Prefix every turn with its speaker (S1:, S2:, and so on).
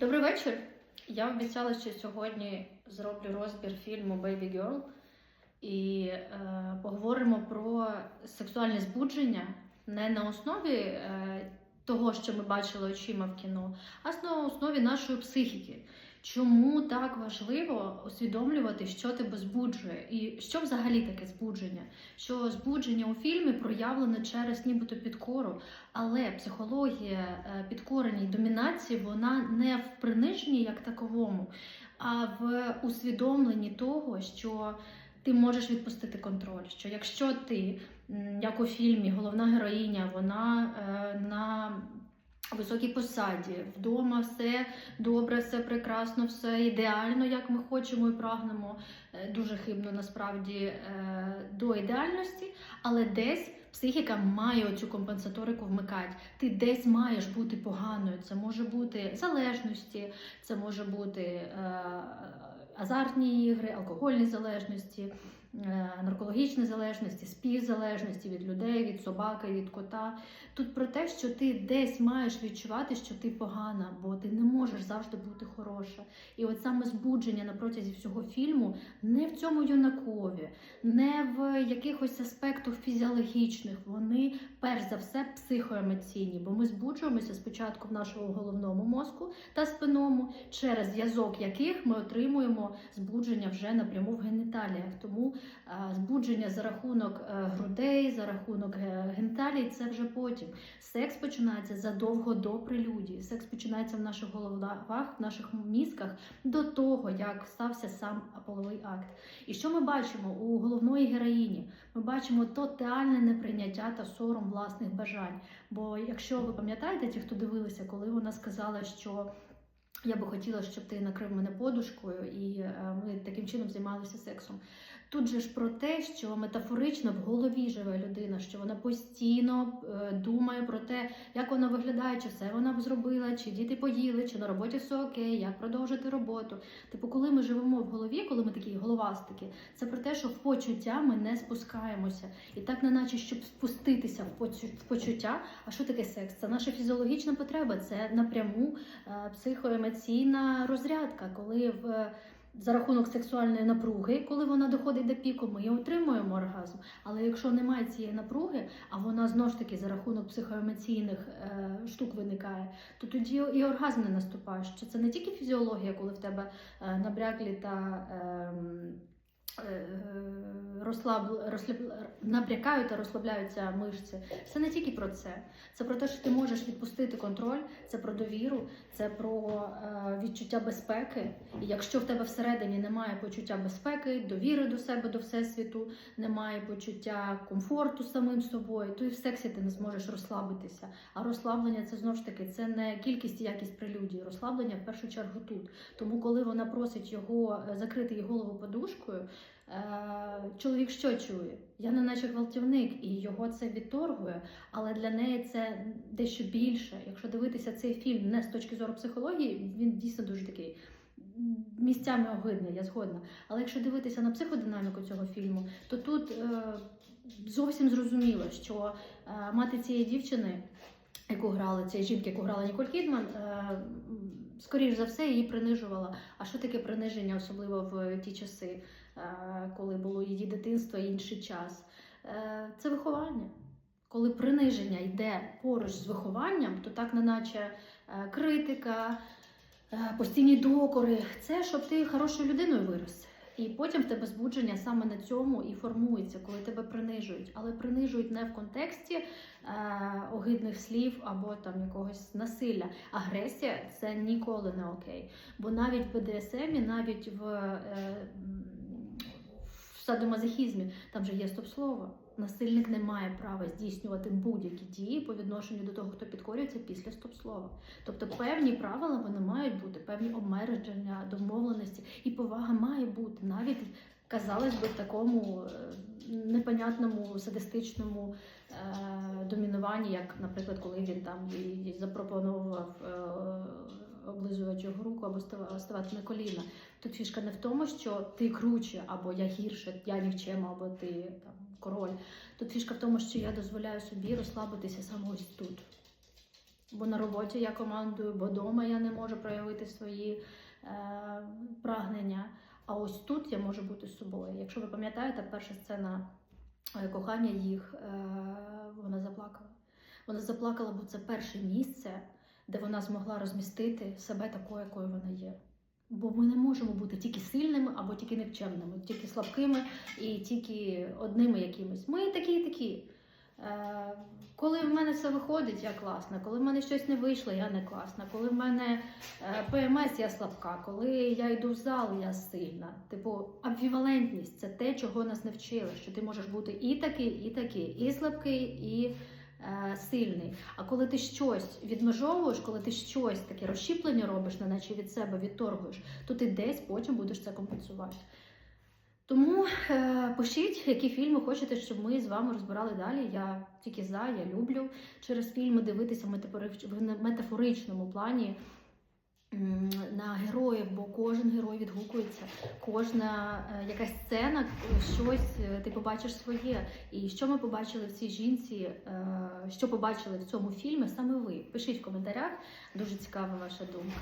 S1: Добрий вечір. Я обіцяла, що сьогодні зроблю розбір фільму Baby Girl і е, поговоримо про сексуальне збудження не на основі е, того, що ми бачили очима в кіно, а на основі нашої психіки. Чому так важливо усвідомлювати, що тебе збуджує, і що взагалі таке збудження? Що збудження у фільмі проявлене через нібито підкору, але психологія е, підкорення і домінації вона не в приниженні як таковому, а в усвідомленні того, що ти можеш відпустити контроль. Що якщо ти, як у фільмі, головна героїня, вона е, на високій посаді, вдома все добре, все прекрасно, все ідеально, як ми хочемо і прагнемо, е, дуже хибно насправді е, до ідеальності, але десь. Психіка має оцю компенсаторику вмикати. Ти десь маєш бути поганою. Це може бути залежності, це може бути е, азартні ігри, алкогольні залежності, е, наркологічні залежності, співзалежності від людей, від собаки, від кота. Тут про те, що ти десь маєш відчувати, що ти погана, бо ти не можеш завжди бути хороша. І от саме збудження на протязі всього фільму не в цьому юнакові, не в якихось аспектах фізіологічних. Вони перш за все психоемоційні, бо ми збуджуємося спочатку в нашому головному мозку та спинному, через зв'язок яких ми отримуємо збудження вже напряму в геніталіях. Тому збудження за рахунок е, грудей, за рахунок е, геніталій це вже потім. Секс починається задовго до прелюдії. Секс починається в наших головах, в наших мізках до того, як стався сам половий акт. І що ми бачимо у головної героїні? Ми бачимо тотальне неприйняття та сором власних бажань. Бо якщо ви пам'ятаєте, ті, хто дивилися, коли вона сказала, що я би хотіла, щоб ти накрив мене подушкою, і е, ми таким чином займалися сексом. Тут же ж про те, що метафорично в голові живе людина, що вона постійно е, думає про те, як вона виглядає, чи все вона б зробила, чи діти поїли, чи на роботі все окей, як продовжити роботу. Типу, коли ми живемо в голові, коли ми такі головастики, це про те, що в почуття ми не спускаємося. І так, не наче, щоб спуститися в почу- в почуття. А що таке секс? Це наша фізіологічна потреба, це напряму е, психоемоційна розрядка, коли в. За рахунок сексуальної напруги, коли вона доходить до піку, ми отримуємо оргазм. Але якщо немає цієї напруги, а вона знову ж таки за рахунок психоемоційних е, штук виникає, то тоді і оргазм не наступає. Що це не тільки фізіологія, коли в тебе е, набряклі та е, розслаб, розслаб, набрякають та розслабляються мишці. Це не тільки про це. Це про те, що ти можеш відпустити контроль, це про довіру, це про е, відчуття безпеки. І якщо в тебе всередині немає почуття безпеки, довіри до себе, до всесвіту, немає почуття комфорту самим собою, то і в сексі ти не зможеш розслабитися. А розслаблення це знову ж таки це не кількість і якість прелюдії. Розслаблення в першу чергу тут. Тому, коли вона просить його е, закрити її голову подушкою. Е, Чоловік що чує? Я не наче гвалтівник, і його це відторгує, але для неї це дещо більше. Якщо дивитися цей фільм не з точки зору психології, він дійсно дуже такий місцями огидний, я згодна. Але якщо дивитися на психодинаміку цього фільму, то тут е, зовсім зрозуміло, що е, мати цієї дівчини, яку грала цієї жінки, яку грала Ніколь Кідман, е, скоріш за все її принижувала. А що таке приниження, особливо в ті часи? Е, коли було її дитинство і інший час. Е, Це виховання. Коли приниження йде поруч з вихованням, то так неначе е, критика, постійні докори, це щоб ти хорошою людиною вирос. І потім в тебе збудження саме на цьому і формується, коли тебе принижують. Але принижують не в контексті е, огидних слів або там якогось насилля. Агресія це ніколи не окей. Бо навіть в БДСМі, навіть в, е, садомазохізмі там же є стоп-слово. Насильник не має права здійснювати будь-які дії по відношенню до того, хто підкорюється після стоп-слова. Тобто певні правила вони мають бути, певні обмеження, домовленості і повага має бути навіть. Казалось би, в такому е, непонятному садистичному е, домінуванні, як, наприклад, коли він там запропонував е, облизувати руку або ставати на коліна. Тут фішка не в тому, що ти круче, або я гірше, я нікчема, або ти там король. Тут фішка в тому, що я дозволяю собі розслабитися саме ось тут. Бо на роботі я командую, бо вдома я не можу проявити свої е, прагнення. А ось тут я можу бути собою. Якщо ви пам'ятаєте, перша сцена е, кохання їх, е, вона заплакала. Вона заплакала, бо це перше місце, де вона змогла розмістити себе такою, якою вона є. Бо ми не можемо бути тільки сильними або тільки никчемними, тільки слабкими і тільки одними якимись. Ми такі і такі. Е, коли в мене все виходить, я класна. Коли в мене щось не вийшло, я не класна. Коли в мене е, ПМС, я слабка. Коли я йду в зал, я сильна. Типу, амбівалентність це те, чого нас не вчили. Що ти можеш бути і такий, і такий, і слабкий, і е, сильний. А коли ти щось відмежовуєш, коли ти щось таке розщіплення робиш, неначе від себе відторгуєш, то ти десь потім будеш це компенсувати. Тому е, пишіть, які фільми хочете, щоб ми з вами розбирали далі. Я тільки за, я люблю через фільми дивитися в метафоричному плані на героїв, бо кожен герой відгукується, кожна е, якась сцена, е, щось е, ти побачиш своє. І що ми побачили в цій жінці, що побачили в цьому фільмі, саме ви. Пишіть в коментарях, дуже цікава ваша думка.